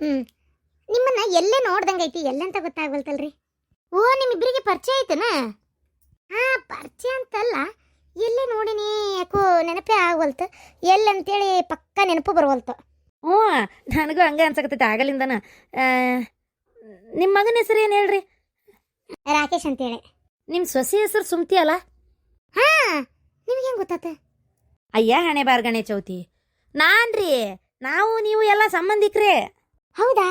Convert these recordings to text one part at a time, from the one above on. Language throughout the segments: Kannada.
ಹ್ಞೂ ನಿಮ್ಮನ್ನ ಎಲ್ಲೇ ನೋಡ್ದಂಗೆ ಐತಿ? ಎಲ್ಲಂತ ಗೊತ್ತಾಗವಲ್ತಲ್ರಿ? ಓ ನಿಮ್ಮಿಬ್ಬರಿಗೆ ಪರಿಚಯ ಐತನ? ಹಾ ಪರಿಚಯ ಅಂತಲ್ಲ. ಎಲ್ಲೇ ನೋಡಿನಿ? ಯಾಕೋ ನೆನಪೇ ಆಗವಲ್ತು. ಎಲ್ಲಂತೇಳಿ ಪಕ್ಕ ನೆನಪು ಬರವಲ್ತು. ಹ್ಞೂ ನನಗೂ ಹಂಗೆ ಅನ್ಸಕತ್ತೈತೆ ಆಗಲಿಂದನ. ನಿಮ್ಮ ಮಗನ ಹೆಸರು ಏನು ಹೇಳ್ರಿ? ರಾಕೇಶ್ ಅಂತೇಳಿ. ನಿಮ್ಮ ಸೊಸೆ ಹೆಸರು ಸುಮ್ತಿ ಅಲ್ಲ? ಹಾ ನಿಮ್ಗೆ ಹೆಂಗೆ ಗೊತ್ತಾತ? ಅಯ್ಯ ಹಣೆ ಬಾರ್ಗಣೆ ಚೌತಿ. ನಾನ್ರಿ ನಾವು ನೀವು ಎಲ್ಲ ಸಂಬಂಧಿಕ್ರೇ. ಹೌದಾ?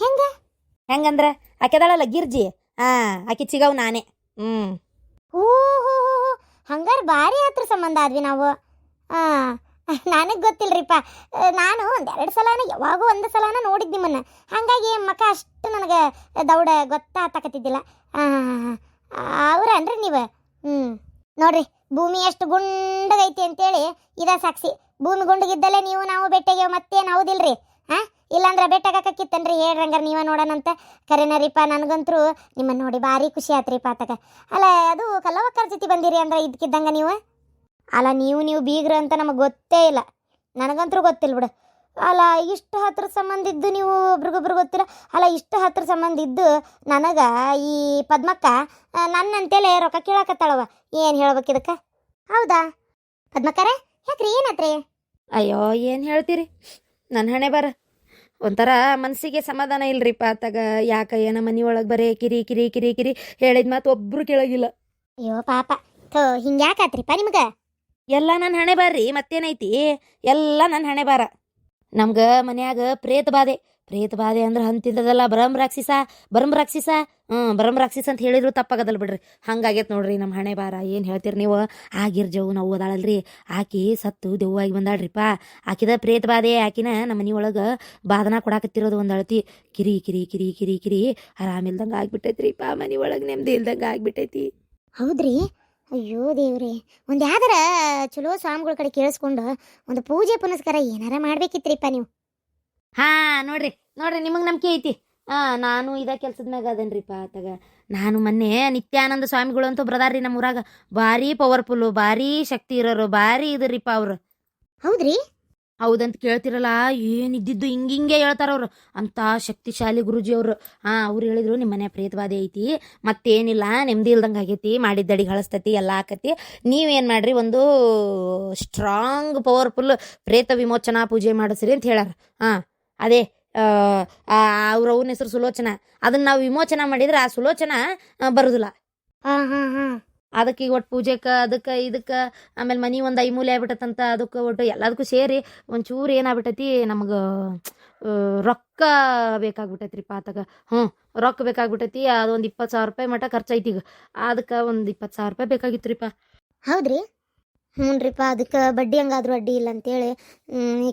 ಹೆಂಗ? ಹೆಂಗಂದ್ರ ಆಕೆದಾಳಲ್ಲ ಗಿರ್ಜಿ. ಹಾ ಆಕೆ ಚಿಗವ್ ನಾನೇ. ಹ್ಮ್. ಓ ಹೋ ಹಂಗಾರೆ ಭಾರಿ ಹತ್ರ ಸಂಬಂಧ ಆದ್ವಿ ನಾವು. ಹಾಂ ನನಗೆ ಗೊತ್ತಿಲ್ರಿಪ್ಪ. ಆ, ನಾನು ಒಂದೆರಡು ಸಲನ ಯಾವಾಗೂ ಒಂದು ಸಲನ ನೋಡಿದ್ದು ನಿಮ್ಮನ್ನ. ಹಾಗಾಗಿ ಮಕ್ಕ ಅಷ್ಟು ನನಗೆ ದೌಡ ಗೊತ್ತಾತಕತ್ತಿದ್ದಿಲ್ಲ. ಅವ್ರ ಅವ್ರನ್ರಿ ನೀವು. ಹ್ಞೂ ನೋಡ್ರಿ ಭೂಮಿ ಎಷ್ಟು ಗುಂಡಗೈತಿ ಅಂತೇಳಿ ಇದ ಸಾಕ್ಷಿ. ಭೂಮಿ ಗುಂಡಗಿದ್ದಲ್ಲೇ ನೀವು ನಾವು ಬೆಟ್ಟಗೆ ಮತ್ತೇನು ಹೌದಿಲ್ರಿ? ಹಾಂ ಇಲ್ಲಾಂದ್ರೆ ಬೆಟ್ಟಗಾಕಿತ್ತನ್ರಿ ಹೇಳ್ರಂಗಾರ ನೀವ ನೋಡೋಣಂತ ಕರೆನರಿಪ್ಪ ನನಗಂತರೂ ನಿಮ್ಮನ್ನ ನೋಡಿ ಭಾರಿ ಖುಷಿ ಆತ್ರಿಪ್ಪ ಆತಗ ಅಲ್ಲ, ಅದು ಕಲ್ಲವಕ್ಕರ ಜೊತೆ ಬಂದಿರಿ ಅಂದ್ರೆ ಇದಕ್ಕಿದ್ದಂಗ ನೀವು? ಅಲ್ಲ, ನೀವು ನೀವು ಬೀಗ್ರ ಅಂತ ನಮಗೆ ಗೊತ್ತೇ ಇಲ್ಲ. ನನಗಂತರೂ ಗೊತ್ತಿಲ್ಲ ಬಿಡು. ಅಲ್ಲ, ಇಷ್ಟು ಹತ್ರ ಸಂಬಂಧ ಇದ್ದು ನೀವು ಒಬ್ರಿಗೊಬ್ರು ಗೊತ್ತಿಲ್ಲ. ಅಲ್ಲ, ಇಷ್ಟು ಹತ್ರ ಸಂಬಂಧ ಇದ್ದು ನನಗೆ ಈ ಪದ್ಮಕ್ಕ ನನ್ನ ಅಂತೇಳಿ ರೊಕ್ಕ ಕೇಳಕತ್ತಾಳವ ಏನು ಹೇಳ್ಬೇಕು ಇದಕ್ಕೆ? ಹೌದಾ? ಪದ್ಮಕ್ಕರೇ ಯಾಕ್ರಿ ಏನತ್ರಿ? ಅಯ್ಯೋ, ಏನು ಹೇಳ್ತೀರಿ? ನನ್ನ ಹಣೆ ಬರ. ಒಂಥರ ಮನಸ್ಸಿಗೆ ಸಮಾಧಾನ ಇಲ್ರಿಪ್ಪ ಆತಾಗ. ಯಾಕ ಏನ ಮನೆಯೊಳಗೆ ಒಳಗೆ ಬರೇ ಕಿರಿ ಕಿರಿ ಕಿರಿ ಕಿರಿ ಹೇಳಿದ ಮಾತು ಒಬ್ರು ಕೇಳೋಗಿಲ್ಲ. ಅಯ್ಯೋ ಪಾಪ. ಥೋ ಹಿಂಗ್ಯಾಕಾತ್ರಿಪ್ಪ ನಿಮ್ಗೆ? ಎಲ್ಲ ನನ್ನ ಹಣೆ ಬಾರ್ರಿ ಮತ್ತೇನೈತಿ? ಎಲ್ಲ ನನ್ನ ಹಣೆ ಬಾರ. ನಮ್ಗೆ ಮನ್ಯಾಗ ಪ್ರೇತ ಬಾಧೆ ಪ್ರೇತ ಬಾಧೆ ಅಂದ್ರೆ ಹಂತಿದ್ದದಲ್ಲ. ಬರಂ ರಾಕ್ಷಿಸ ಬರಂ ರಾಕ್ಷಿಸ. ಹ್ಞೂ ಬರಂ ರಾಕ್ಷಿಸ ಅಂತ ಹೇಳಿದ್ರು ತಪ್ಪಾಗದಲ್ಲ ಬಿಡ್ರಿ. ಹಂಗಾಗೈತೆ ನೋಡ್ರಿ ನಮ್ಮ ಹಣೆ ಬಾರ ಏನು ಹೇಳ್ತೀರಿ ನೀವು? ಆಗಿರ್ಜವು ನಾವು ಓದಾಳಲ್ರಿ. ಆಕಿ ಸತ್ತು ದೆವ್ವಾಗಿ ಬಂದಾಳ್ರಿಪ್ಪ ಆಕಿದ ಪ್ರೇತ ಬಾಧೆ, ಆಕಿನ ನಮ್ಮ ಮನೆ ಒಳಗೆ ಬಾಧನ ಕೊಡಾಕತ್ತಿರೋದು ಒಂದು ಅಳತಿ. ಕಿರಿ ಕಿರಿ ಕಿರಿ ಕಿರಿ ಕಿರಿ. ಆರಾಮಿಲ್ದಂಗೆ ಆಗ್ಬಿಟ್ಟೈತ್ರಿಪ್ಪ ಮನೆ ಒಳಗೆ ನೆಮ್ಮದಿ ಇಲ್ದಂಗೆ ಆಗ್ಬಿಟ್ಟೈತಿ. ಹೌದ್ರಿ? ಅಯ್ಯೋ ದೇವ್ರಿ. ಒಂದು ಯಾವ್ದಾರ ಚಲೋ ಸ್ವಾಮಿಗಳ ಕಡೆ ಕೇಳಿಸ್ಕೊಂಡು ಒಂದು ಪೂಜೆ ಪುನಸ್ಕಾರ ಏನಾರ ಮಾಡ್ಬೇಕಿತ್ರಿಪ್ಪ ನೀವು. ಹಾ ನೋಡ್ರಿ ನೋಡ್ರಿ ನಿಮಗೆ ನಂಬಿಕೆ ಐತಿ. ಹಾ ನಾನು ಇದ ಕೆಲ್ಸದ ಮ್ಯಾಗ ಅದನ್ರಿಪ್ಪ ಆತಾಗ. ನಾನು ಮೊನ್ನೆ ನಿತ್ಯಾನಂದ ಸ್ವಾಮಿಗಳು ಅಂತೂ ಬ್ರದಾರ್ರಿ ನಮ್ಮ ಊರಾಗ ಭಾರಿ ಪವರ್ಫುಲ್ಲು ಭಾರಿ ಶಕ್ತಿ ಇರೋರು ಭಾರಿ ಇದ್ರಿಪ್ಪ ಅವರು. ಹೌದ್ರಿ? ಹೌದಂತ ಕೇಳ್ತಿರಲ್ಲ ಏನಿದ್ದಿದ್ದು ಹಿಂಗಿಂಗೆ ಹೇಳ್ತಾರ ಅವರು. ಅಂತ ಶಕ್ತಿಶಾಲಿ ಗುರುಜಿ ಅವರು. ಹಾಂ ಅವ್ರು ಹೇಳಿದ್ರು ನಿಮ್ಮ ಮನೆ ಪ್ರೇತವಾದಿ ಐತಿ ಮತ್ತೇನಿಲ್ಲ ನೆಮ್ಮದಿ ಇಲ್ದಂಗೆ ಆಗೈತಿ ಮಾಡಿದ್ದಡಿ ಹಳಸ್ತತಿ ಎಲ್ಲ ಆಕತಿ. ನೀವೇನು ಮಾಡ್ರಿ ಒಂದು ಸ್ಟ್ರಾಂಗ್ ಪವರ್ಫುಲ್ ಪ್ರೇತ ವಿಮೋಚನಾ ಪೂಜೆ ಮಾಡಿಸ್ರಿ ಅಂತ ಹೇಳಾರ ಹಾ ಅದೇ ಅವ್ರ ಅವನ ಹೆಸರು ಸುಲೋಚನ. ಅದನ್ನ ನಾವು ವಿಮೋಚನ ಮಾಡಿದ್ರೆ ಆ ಸುಲೋಚನ ಬರುದಿಲ್ಲ. ಹಾ ಹಾ ಹಾ. ಅದಕ್ಕೆ ಈಗ ಒಟ್ಟು ಪೂಜೆಗೆ ಅದಕ್ಕೆ ಇದಕ್ಕೆ ಆಮೇಲೆ ಮನಿ ಒಂದು ಐಮೂಲೆ ಆಗ್ಬಿಟ್ಟತಂತ ಅದಕ್ಕೆ ಒಟ್ಟು ಎಲ್ಲದಕ್ಕೂ ಸೇರಿ ಒಂಚೂರು ಏನಾಗ್ಬಿಟ್ಟೈತಿ ನಮಗೆ ರೊಕ್ಕ ಬೇಕಾಗ್ಬಿಟ್ಟೈತ್ರಿ ಪಾತಾಗ ಹ್ಞೂ ರೊಕ್ಕ ಬೇಕಾಗ್ಬಿಟ್ಟೈತಿ ಅದೊಂದು ಇಪ್ಪತ್ತು ಸಾವಿರ ರೂಪಾಯಿ ಮಟ್ಟ ಖರ್ಚೈತಿ ಈಗ. ಅದಕ್ಕೆ ಒಂದು ಇಪ್ಪತ್ತು ಸಾವಿರ ರೂಪಾಯಿ ಬೇಕಾಗಿತ್ತು ರೀ ಹೌದ್ರಿ? ಹ್ಞೂನ್ರಿಪ್ಪ, ಅದಕ್ಕೆ ಬಡ್ಡಿ ಹಂಗಾದ್ರೂ ಅಡ್ಡಿ ಇಲ್ಲ ಅಂತೇಳಿ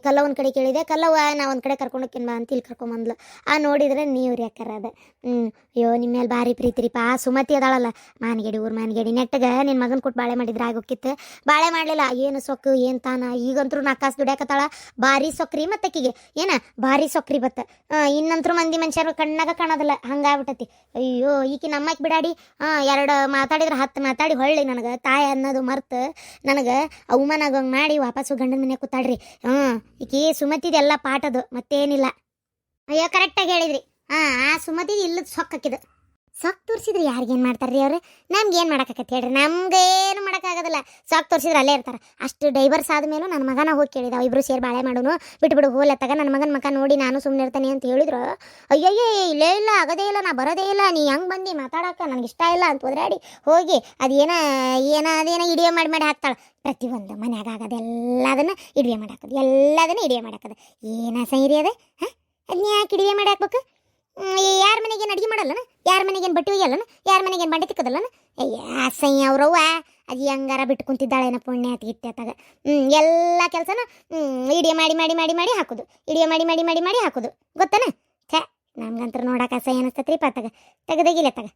ಕಲ್ಲ ಒಂದು ಕಡೆ ಕೇಳಿದೆ, ಕಲ್ಲವ್ವ, ನಾ ಒಂದು ಕಡೆ ಕರ್ಕೊಂಡೋಕ್ಕೇನು ಬಾ ಅಂತ ಇಲ್ಲಿ ಕರ್ಕೊಂಬಂದ್ಲು. ಆ ನೋಡಿದ್ರೆ ರೀ ಅಕ್ಕಾರ ಅದ. ಹ್ಞೂ ಅಯ್ಯೋ ನಿಮ್ಮ ಮೇಲೆ ಭಾರಿ ಪ್ರೀತಿ ರೀಪ ಆ ಸುಮತಿ ಅದಾಳಲ್ಲ, ಮಾನಗೇಡಿ ಊರು ಮಾನಗೇಡಿ, ನೆಟ್ಟಗೆ ನಿನ್ನ ಮಗನ ಕೊಟ್ಟು ಬಾಳೆ ಮಾಡಿದ್ರೆ ಆಗೋಕಿತ್ತು. ಬಾಳೆ ಮಾಡಲಿಲ್ಲ, ಏನು ಸೊಕ್ಕು, ಏನು ತಾನ, ಈಗಂತರೂ ಕಾಸು ದುಡ್ಯಾಕತ್ತಾಳ. ಭಾರಿ ಸೊಕ್ರಿ ಮತ್ತಕ್ಕಿಗೆ ಏನ, ಭಾರಿ ಸೊಕ್ರಿ ಬತ್ತ. ಇನ್ನಂತರೂ ಮಂದಿ ಮನುಷ್ಯರು ಕಣ್ಣಾಗ ಕಾಣೋದಿಲ್ಲ, ಹಂಗಾಗ್ಬಿಟ್ಟತಿ. ಅಯ್ಯೋ ಈಕಿ ನಮ್ಮಕ್ಕೆ ಬಿಡಾಡಿ ಎರಡು ಮಾತಾಡಿದ್ರೆ ಹತ್ತು ಮಾತಾಡಿ ಹೊಳ್ಳಿ ನನಗೆ, ತಾಯಿ ಅನ್ನೋದು ಮರ್ತು. ನನಗೆ ಅವಮಾನ ಆಗಂಗೆ ಮಾಡಿ ವಾಪಸ್ಸು ಗಂಡನ ಮನೆ ಕೂತಾಳ್ರಿ. ಹ್ಞೂ ಈಕಿ ಸುಮತಿದೆಲ್ಲ ಪಾಠದು ಮತ್ತೇನಿಲ್ಲ. ಅಯ್ಯೋ ಕರೆಕ್ಟಾಗಿ ಹೇಳಿದ್ರಿ. ಹಾಂ, ಆ ಸುಮತಿದು ಇಲ್ಲದ ಸೊಕ್ಕ ಹಾಕಿದ ಸೊಕ್ ತೋರಿಸಿದ್ರೆ ಯಾರಿಗೇನು ಮಾಡ್ತಾರ್ರಿ ಅವ್ರು? ನಮ್ಗೆ ಏನು ಮಾಡೋಕ್ಕಾಗತ್ತೆ ಹೇಳ್ರಿ? ಏನು ಮಾಡೋಕ್ಕಾಗೋದಿಲ್ಲ. ಸೊಕ್ ತೋರಿಸಿದ್ರೆ ಅಲ್ಲೇ ಇರ್ತಾರೆ. ಅಷ್ಟು ಡೈವರ್ಸ್ ಆದಮೇಲೂ ನನ್ನ ಮಗನ ಹೋಗಿ ಕೇಳಿದ ಇಬ್ರು ಸೇರಿ ಬಾಳೆ ಮಾಡೋನು. ಬಿಟ್ಬಿಡು ಹೋಲತ್ತಾಗ ನನ್ನ ಮಗನ ಮಕ ನೋಡಿ ನಾನು ಸುಮ್ಮನೆ ಇರ್ತಾನೆ ಅಂತ ಹೇಳಿದ್ರು. ಅಯ್ಯಯ್ಯೇ, ಇಲ್ಲೇ ಇಲ್ಲ, ಆಗದೇ ಇಲ್ಲ, ನಾ ಬರೋದೇ ಇಲ್ಲ. ನೀ ಹೆಂಗೆ ಬಂದು ಮಾತಾಡೋಕೆ ನನಗೆ ಇಷ್ಟ ಇಲ್ಲ ಅಂತ ಹೋದ್ರಾಡಿ ಹೋಗಿ ಅದೇನ, ಏನ, ಅದೇನ ಇಡಿಯೋ ಮಾಡಿ ಮಾಡಿ ಹಾಕ್ತಾಳೆ. ಪ್ರತಿಯೊಂದು ಮನ್ಯಾಗ ಆಗೋದೆಲ್ಲದನ್ನ ಇಡಿವೆ ಮಾಡಿ ಮಾಡಾಕೋದು ಎಲ್ಲದನ್ನ ಇಡಿಯೋ ಮಾಡಿ ಹಾಕೋದು. ಏನ ಸೈರಿ ಅದೇ? ಹಾಂ? ಅದನ್ನ ಯಾಕೆ ಇಡಿಯೋ ಮಾಡಿ ಹಾಕ್ಬೇಕು ಯಾರ ಮನೆಗೇನು ಅಡುಗೆ ಮಾಡಲ್ಲನ ಯಾರ ಮನೆಗೇನು ಬಟ್ಟೆ ಒಯ್ಯಲ್ಲನ? ಯಾರ ಮನೆಗೇನು ಬಂಡೆ ತಿಕ್ಕದಲ್ಲನ? ಸೈ ಅವ್ರವ್ವ. ಅದು ಹೆಂಗಾರ ಬಿಟ್ಟು ಕುಂತಿದ್ದಾಳೇನ ಪುಣ್ಯ ಅತ್ತಾಗ. ಹ್ಞೂ ಎಲ್ಲ ಕೆಲಸನ ಇಡಿಯ ಮಾಡಿ ಮಾಡಿ ಮಾಡಿ ಮಾಡಿ ಹಾಕೋದು. ಇಡಿಯ ಮಾಡಿ ಮಾಡಿ ಮಾಡಿ ಮಾಡಿ ಹಾಕೋದು. ಗೊತ್ತನ? ಛೇ ನಮ್ಗಂತ್ರ ನೋಡಕ್ಕೆ ಸೈ ಅನಿಸ್ತತ್ರಿ ಪತ್ತಾಗ ತೆಗದಗಿಲ್ಲ ತಗ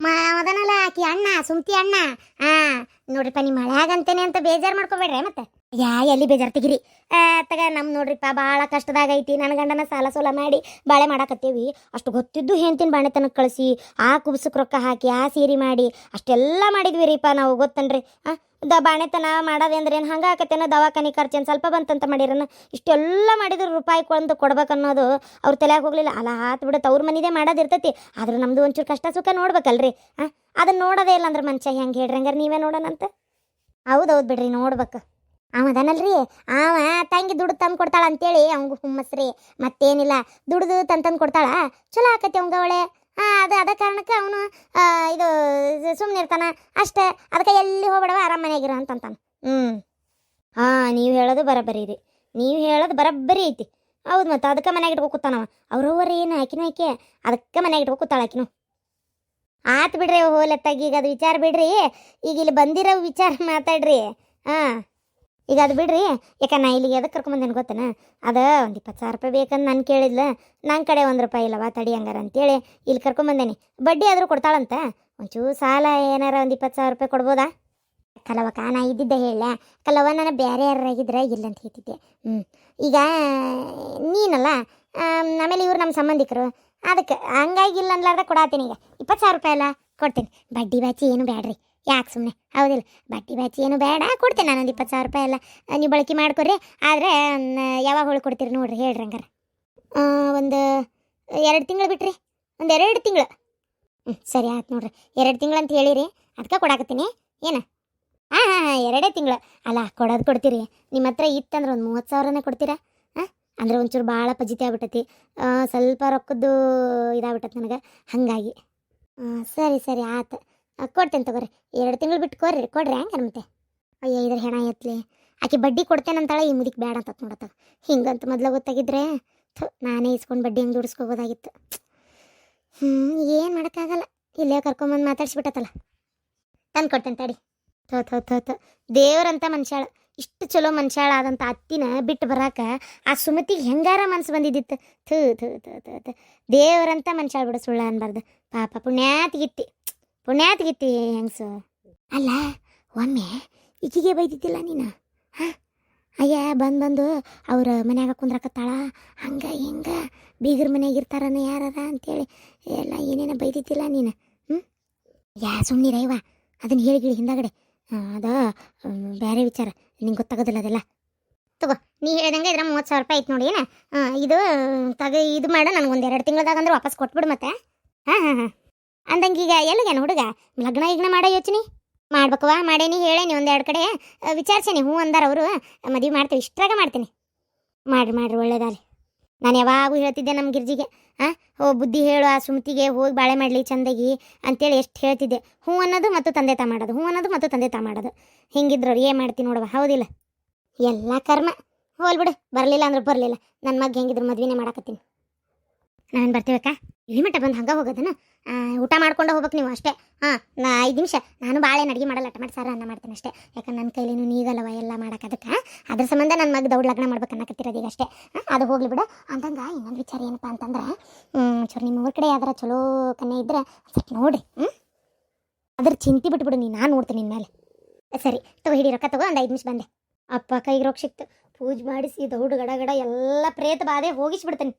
ಮಾವದನಲ್ಲ ಆಕಿ ಅಣ್ಣ, ಸುಮ್ತಿ ಅಣ್ಣ. ಹಾ ನೋಡ್ರಿಪ್ಪ ಮಳೆ ಆಗಂತೇನೆ ಅಂತ ಬೇಜಾರು ಮಾಡ್ಕೋಬೇಡ್ರಿ ಮತ್ತೆ? ಯಾ, ಎಲ್ಲಿ ಬೇಜಾರ್ ತೆಗಿರಿ? ತಗ ನಮ್ ನೋಡ್ರಿಪ್ಪ ಭಾಳ ಕಷ್ಟದಾಗ ಐತಿ. ನನ್ನ ಗಂಡನ ಸಾಲ ಸೋಲ ಮಾಡಿ ಬಾಳೆ ಮಾಡಾಕತ್ತೇವಿ. ಅಷ್ಟು ಗೊತ್ತಿದ್ದು ಹೆಂತಿನ ಬಾಣೆತನಕ್ಕೆ ಕಳಿಸಿ, ಆ ಕುಬ್ಸಕ್ಕೆ ರೊಕ್ಕ ಹಾಕಿ, ಆ ಸೀರೆ ಮಾಡಿ, ಅಷ್ಟೆಲ್ಲ ಮಾಡಿದ್ವಿ ರೀಪ್ಪ ನಾವು, ಗೊತ್ತನ್ರಿ? ದ ಬಾಣೆತನ ಮಾಡೋದೇಂದ್ರೆ ಏನು ಹಂಗೆ ದವಾಖಾನೆ ಖರ್ಚೇನು ಸ್ವಲ್ಪ ಬಂತಂತ ಮಾಡಿರನ? ಇಷ್ಟೆಲ್ಲ ಮಾಡಿದ್ರು ರೂಪಾಯಿ ಕೊಂದು ಕೊಡ್ಬೇಕನ್ನೋದು ಅವ್ರ ತಲೆಯಾಗ ಹೋಗ್ಲಿಲ್ಲ. ಅಲ್ಲ ಹಾತ್ ಬಿಡುತ್ತೆ ಅವ್ರ ಮನಿದೇ ಮಾಡೋದಿರ್ತೈತಿ ಆದ್ರೆ ನಮ್ದು ಒಂಚೂರು ಕಷ್ಟ ಸುಖ ನೋಡ್ಬೇಕಲ್ರಿ? ಹಾಂ ಅದನ್ನ ನೋಡೋದೇ ಇಲ್ಲ ಅಂದ್ರೆ ಮನುಷ್ಯ ಹೆಂಗೆ ಹೇಳ್ರಿ? ಹಂಗಾರೆ ನೀವೇ ನೋಡೋಣಂತ ಹೌದೌದು ಬಿಡ್ರಿ, ನೋಡ್ಬೇಕು. ಅವ ಅದಾನಲ್ರಿ ಅವ ತಂಗಿ ದುಡ್ಡು ತಂದು ಕೊಡ್ತಾಳ ಅಂತೇಳಿ ಅವಂಗ ಹುಮ್ಮಸ್ರಿ ಮತ್ತೇನಿಲ್ಲ, ದುಡ್ದು ತಂದು ಕೊಡ್ತಾಳ. ಚಲೋ ಆಕತಿ ಅವಂಗ ಅವಳೆ. ಅದು, ಅದ ಕಾರಣಕ್ಕೆ ಅವನು ಇದು ಸುಮ್ಮನೆ ಇರ್ತಾನ. ಅಷ್ಟೇ, ಅದಕ್ಕೆ ಎಲ್ಲಿ ಹೋಗ್ಬೇಡವ, ಆರಾಮ ಮನೆಯಾಗಿರೋ ಅಂತಂತಾನ. ಹ್ಞೂ ಹಾಂ ನೀವು ಹೇಳೋದು ಬರೋಬ್ಬರಿ ರೀ ನೀವು ಹೇಳೋದು ಬರಬ್ಬರಿ ಐತಿ. ಹೌದು ಮತ್ತೆ, ಅದಕ್ಕೆ ಮನ್ಯಾಗ ಇಟ್ಕೊ ಕೂತಾನವ ಅವ್ರವ್ರ ಏನು ಆಕಿನೂ ಆಕೆ? ಅದಕ್ಕೆ ಮನ್ಯಾಗ ಇಟ್ಕೊ ಕೂತಾಳ ಆಕಿನು. ಆತು ಬಿಡ್ರಿ ಹೋಲತ್ತಾಗಿ ಈಗ ಅದು ವಿಚಾರ ಬಿಡ್ರಿ. ಈಗ ಇಲ್ಲಿ ಬಂದಿರೋ ವಿಚಾರ ಮಾತಾಡ್ರಿ. ಹಾಂ ಈಗ ಅದು ಬಿಡ್ರಿ. ಯಾಕೆ ನಾ ಇಲ್ಲಿಗೆ ಅದಕ್ಕೆ ಕರ್ಕೊಂಬಂದೇನು ಗೊತ್ತೇನ? ಅದು ಒಂದು ಇಪ್ಪತ್ತು ಸಾವಿರ ರೂಪಾಯಿ ಬೇಕಂತ ನಾನು ಕೇಳಿದ್ಲ. ನನ್ನ ಕಡೆ ಒಂದು ರೂಪಾಯಿ ಇಲ್ಲವಾ ತಡಿ ಹಂಗಾರ ಅಂತೇಳಿ ಇಲ್ಲಿ ಕರ್ಕೊಂಬಂದೇನಿ ಬಡ್ಡಿ ಆದರೂ ಕೊಡ್ತಾಳಂತ? ಒಂಚೂರು ಸಾಲ ಏನಾರ ಒಂದು ಇಪ್ಪತ್ತು ಸಾವಿರ ರೂಪಾಯಿ ಕೊಡ್ಬೋದಾ? ಕಲವಕ ನಾ ಇದ್ದಿದ್ದೆ ಹೇಳ ಕಲವ ನಾನು ಬೇರೆ ಯಾರಾಗಿದ್ರೆ ಇಲ್ಲ ಅಂತ ಹೇಳ್ತಿದ್ದೆ. ಹ್ಞೂ ಈಗ ನೀನಲ್ಲ ಆಮೇಲೆ ಇವ್ರು ನಮ್ಮ ಸಂಬಂಧಿಕರು. ಅದಕ್ಕೆ, ಹಂಗಾಗಿ ಇಲ್ಲ ಅನ್ಲಾರ್ದ ಕೊಡಾತೀನಿ ಈಗ. ಇಪ್ಪತ್ತು ಸಾವಿರ ರೂಪಾಯಿ ಅಲ್ಲ, ಕೊಡ್ತೀನಿ. ಬಡ್ಡಿ ಬಾಚಿ ಏನು ಬೇಡ್ರಿ ಯಾಕೆ ಸುಮ್ಮನೆ ಹೌದಿಲ್ಲ. ಬಟ್ಟೆ ಬಾಚಿ ಏನು ಬೇಡ. ಕೊಡ್ತೇನೆ ನಾನೊಂದು ಇಪ್ಪತ್ತು ಸಾವಿರ ರೂಪಾಯಿ ಎಲ್ಲ. ನೀವು ಬಳಕೆ ಮಾಡ್ಕೊರಿ. ಆದರೆ ಯಾವಾಗ ಹೊಳ್ ಕೊಡ್ತೀರಿ ನೋಡ್ರಿ, ಹೇಳ್ರಿ ಹಂಗಾರೆ. ಒಂದು ಎರಡು ತಿಂಗಳು ಬಿಟ್ರಿ. ಒಂದು ಎರಡು ತಿಂಗಳು. ಹ್ಞೂ ಸರಿ ಆಯ್ತು ನೋಡ್ರಿ. ಎರಡು ತಿಂಗಳು ಅಂತ ಹೇಳಿರಿ. ಅದಕ್ಕೆ ಕೊಡಾಕತ್ತೀನಿ. ಏನು? ಹಾಂ ಹಾಂ ಹಾಂ, ಎರಡೇ ತಿಂಗಳು. ಅಲ್ಲ, ಕೊಡೋದು ಕೊಡ್ತೀರಿ. ನಿಮ್ಮ ಹತ್ರ ಇತ್ತಂದ್ರೆ ಒಂದು ಮೂವತ್ತು ಸಾವಿರನೇ ಕೊಡ್ತೀರಾ? ಹಾಂ ಅಂದ್ರೆ ಒಂಚೂರು ಭಾಳ ಪಜಿತಿ ಆಗ್ಬಿಟ್ಟತಿ. ಸ್ವಲ್ಪ ರೊಕ್ಕದ್ದು ಇದಾಗ್ಬಿಟ್ಟತಿ ನನಗೆ. ಹಾಗಾಗಿ. ಸರಿ ಸರಿ, ಆಯ್ತು. ಕೊಡ್ತೇನೆ ತಗೋರಿ. ಎರಡು ತಿಂಗಳು ಬಿಟ್ಟು ಕೊರ್ರಿ ಕೊಡ್ರಿ ಹ್ಯಾಂಗೆ ಅನ್ಮತ್ತೆ ಅಯ್ಯ, ಇದ್ರ ಹೆಣ ಎತ್ಲಿ. ಆಕೆ ಬಡ್ಡಿ ಕೊಡ್ತೇನೆ ಅಂತಾಳೆ ಈ ಮುದಿಕ್ ಬೇಡ ಅಂತ ನೋಡತ್ತ. ಹಿಂಗಂತ ಮೊದಲು ಗೊತ್ತಾಗಿದ್ರೆ, ಥು, ನಾನೇ ಇಸ್ಕೊಂಡು ಬಡ್ಡಿ ಹೆಂಗೆ ದುಡಿಸ್ಕೋಬೋದಾಗಿತ್ತು ಹ್ಞೂ ಏನು ಮಾಡೋಕ್ಕಾಗಲ್ಲ. ಇಲ್ಲೇ ಕರ್ಕೊಂಬಂದು ಮಾತಾಡ್ಸಿಬಿಟ್ಟತ್ತಲ್ಲ. ತಂದು ಕೊಡ್ತೇನೆ ತಡಿ. ಥೋ ಥೋ ಥೋ ಥೋ. ದೇವ್ರಂತ ಮನುಷ್ಯಾಳ. ಇಷ್ಟು ಚಲೋ ಮನುಷ್ಯಾಳ ಆದಂಥ ಅತ್ತಿನ ಬಿಟ್ಟು ಬರಾಕ ಆ ಸುಮತಿಗೆ ಹೆಂಗಾರ ಮನ್ಸು ಬಂದಿದ್ದಿತ್ತು. ಥೂ ಥೂ ಥೂ ಥೂ ಥೂ. ದೇವರಂತ ಮನುಷ್ಯಾಳ ಬಿಡು ಸುಳ್ಳ ಅನ್ಬಾರ್ದು. ಪಾಪ ಪುಣ್ಯಾತ್ಗಿತ್ತಿ ಪುಣ್ಯಾತ್ಗಿತ್ತಿ ಹೆಂಗ್ಸು? ಅಲ್ಲ, ಒಮ್ಮೆ ಈಕಿಗೆ ಬೈದಿದ್ದಿಲ್ಲ ನೀನು? ಅಯ್ಯ, ಬಂದು ಬಂದು ಅವ್ರ ಮನ್ಯಾಗ ಕುಂದ್ರಕತ್ತಾಳ? ಹಂಗೆ ಹಿಂಗೆ ಬೀಗರ ಮನ್ಯಾಗ ಇರ್ತಾರನ ಯಾರದ ಅಂತೇಳಿ ಎಲ್ಲ ಏನೇನ ಬೈದಿದ್ದಿಲ್ಲ ನೀನು? ಹ್ಞೂ ಯಾ ಸುಮ್ಮನಿರಯ್ಯವ ಅದನ್ನ ಹೇಳಿಗಿಳಿ ಹಿಂದಾಗಡೆ. ಅದ ಬೇರೆ ವಿಚಾರ. ನಿಂಗೆ ಗೊತ್ತಾಗೋದಿಲ್ಲ ಅದೆಲ್ಲ. ತಗೋ, ನೀ ಹೇಳ್ದಂಗೆ ಇದ್ರ ಮೂವತ್ತು ಸಾವಿರ ರೂಪಾಯಿ ಐತೆ ನೋಡಿ ಏನ? ಇದು ತಗ, ಇದು ಮಾಡ ನನಗೆ ಒಂದು ಎರಡು ತಿಂಗಳದಾಗ ಅಂದ್ರೆ ವಾಪಸ್ ಕೊಟ್ಬಿಡು ಮತ್ತೆ. ಹಾಂ ಹಾಂ ಹಾಂ. ಅಂದಂಗೆ ಈಗ ಎಲ್ಲಿಗೇನು ಹುಡುಗ? ಲಗ್ನ ಈಗ್ನ ಮಾಡೋ ಯೋಚನೆ? ಮಾಡ್ಬೇಕವ ಮಾಡೇನಿ, ಹೇಳೇನಿ ಒಂದೆರಡು ಕಡೆ. ವಿಚಾರಿಸೇನಿ, ಹ್ಞೂ ಅಂದಾರ ಅವರು. ಮದುವೆ ಮಾಡ್ತೀವಿ, ಇಷ್ಟ್ರಾಗ ಮಾಡ್ತೀನಿ. ಮಾಡ್ರಿ ಮಾಡ್ರಿ ಒಳ್ಳೇದಾರಿ ನಾನು ಯಾವಾಗೂ ಹೇಳ್ತಿದ್ದೆ ನಮ್ಮ ಗಿರ್ಜಿಗೆ ಹಾಂ ಓ, ಬುದ್ಧಿ ಹೇಳು, ಆ ಸುಮತಿಗೆ ಹೋಗಿ ಬಾಳೆ ಮಾಡಲಿ ಚಂದಗಿ ಅಂತೇಳಿ ಎಷ್ಟು ಹೇಳ್ತಿದ್ದೆ. ಹ್ಞೂ ಅನ್ನೋದು ಮತ್ತು ತಂದೆ ತಾ ಮಾಡೋದು, ಹ್ಞೂ ಅನ್ನೋದು ಮತ್ತು ತಂದೆ ತಾ ಮಾಡೋದು. ಹಿಂಗಿದ್ರು ಏನು ಮಾಡ್ತೀನಿ ನೋಡುವ, ಹೌದಿಲ್ಲ. ಎಲ್ಲ ಕರ್ಮ. ಹೋಲ್ಬಿಡು ಬರಲಿಲ್ಲ ಅಂದ್ರೆ ಬರಲಿಲ್ಲ. ನನ್ನ ಮಗ ಹೆಂಗಿದ್ರು ಮದುವೆನೇ ಮಾಡಾಕತ್ತೀನಿ. ನಾನು ಬರ್ತೀವಕ್ಕ ಇಲ್ಲಿ ಮಟ್ಟ ಬಂದು ಹಂಗೆ ಹೋಗೋದನ ಊಟ ಮಾಡ್ಕೊಂಡು ಹೋಗ್ಬೇಕು ನೀವು ಅಷ್ಟೇ. ಹಾಂ, ನಾ ಐದು ನಿಮಿಷ. ನಾನು ಭಾಳ ಏನು ಅಡುಗೆ ಮಾಡಲ್ಲ, ಟಮಾಟ ಸಾರು ಅನ್ನ ಮಾಡ್ತೀನಿ ಅಷ್ಟೇ. ಯಾಕಂದ್ರೆ ನನ್ನ ಕೈಲೇನು ನೀಗಲ್ಲವ ಎಲ್ಲ ಮಾಡಕ್ಕೆ ಅದಕ್ಕೆ. ಅದ್ರ ಸಂಬಂಧ ನನ್ನ ಮಗ ದೌಡ್ ಲಗ್ನ ಮಾಡ್ಬೇಕು ಅನ್ನಕತ್ತಿರೋದು ಈಗ ಅಷ್ಟೇ. ಅದು ಹೋಗ್ಲಿ ಬಿಡು. ಅಂತಂದ್ರೆ ಇನ್ನೊಂದು ವಿಚಾರ ಏನಪ್ಪ ಅಂತಂದ್ರೆ ಚೂರು ನಿಮ್ಮ ಊರ ಕಡೆ ಯಾವ್ದಾರ ಚಲೋ ಕನ್ನೆ ಇದ್ರೆ ಸ್ವಲ್ಪ ನೋಡಿರಿ ಹ್ಞೂ ಅದ್ರ ಚಿಂತೆ ಬಿಟ್ಬಿಡು ನೀನು, ನಾನು ನೋಡ್ತೀನಿ ಮೇಲೆ. ಸರಿ, ತಗೋ ಹಿಡಿ ರೊಕ್ಕ ತಗೋ, ಒಂದು ಐದು ನಿಮಿಷ ಬಂದೆ. ಅಪ್ಪ ಕೈಗೆ ರೊಕ್ಕ ಸಿಕ್ತು. ಪೂಜೆ ಮಾಡಿಸಿ, ದೌಡ್ ಗಡ ಗಡ ಎಲ್ಲ ಪ್ರೇತ ಬಾಧೆ ಹೋಗಿಸ್ಬಿಡ್ತೇನೆ.